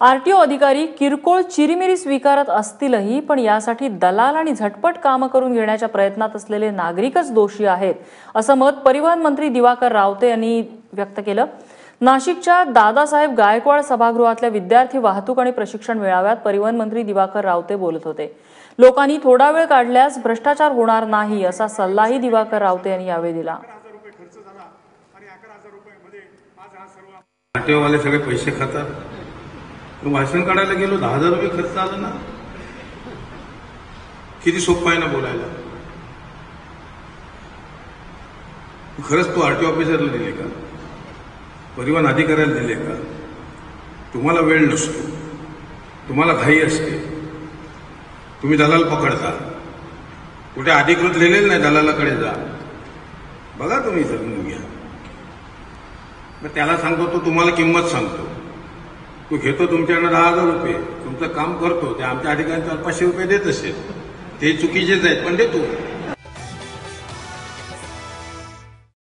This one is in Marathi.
आरटीओ अधिकारी किरकोळ चिरीमिरी स्वीकारत असतीलही पण यासाठी दलाल आणि झटपट कामं करून घेण्याच्या प्रयत्नात असलेले नागरिकच दोषी आहेत असं मत परिवहन मंत्री दिवाकर रावते यांनी व्यक्त केलं. नाशिकच्या दादासाहेब गायकवाड सभागृहातल्या विद्यार्थी वाहतूक आणि प्रशिक्षण मेळाव्यात परिवहन मंत्री दिवाकर रावते बोलत होते. लोकांनी थोडा वेळ काढल्यास भ्रष्टाचार होणार नाही असा सल्लाही दिवाकर रावते यांनी यावेळी दिला. सगळे पैसे खातात. भाषण काढायला गेलो दहा हजार रुपये खर्च आला ना. किती सोपं आहे ना बोलायला. खरंच तू आरटीओ ऑफिसरला दिले का? परिवहन अधिकाऱ्याला दिले का? तुम्हाला वेळ नसतो. तुम्हाला घाई असते. तुम्ही दलाल पकडता. कुठे अधिकृत लिहिलेलं नाही दलालाकडे जा. बघा तुम्ही जगून घ्या. मग त्याला सांगतो तो तुम्हाला किंमत सांगतो. तो घेतो तुमच्याकडनं दहा हजार रुपये. तुमचं काम करतो ते आमच्या ठिकाणी पाचशे रुपये देत असेल. ते चुकीचेच आहेत पण देतो.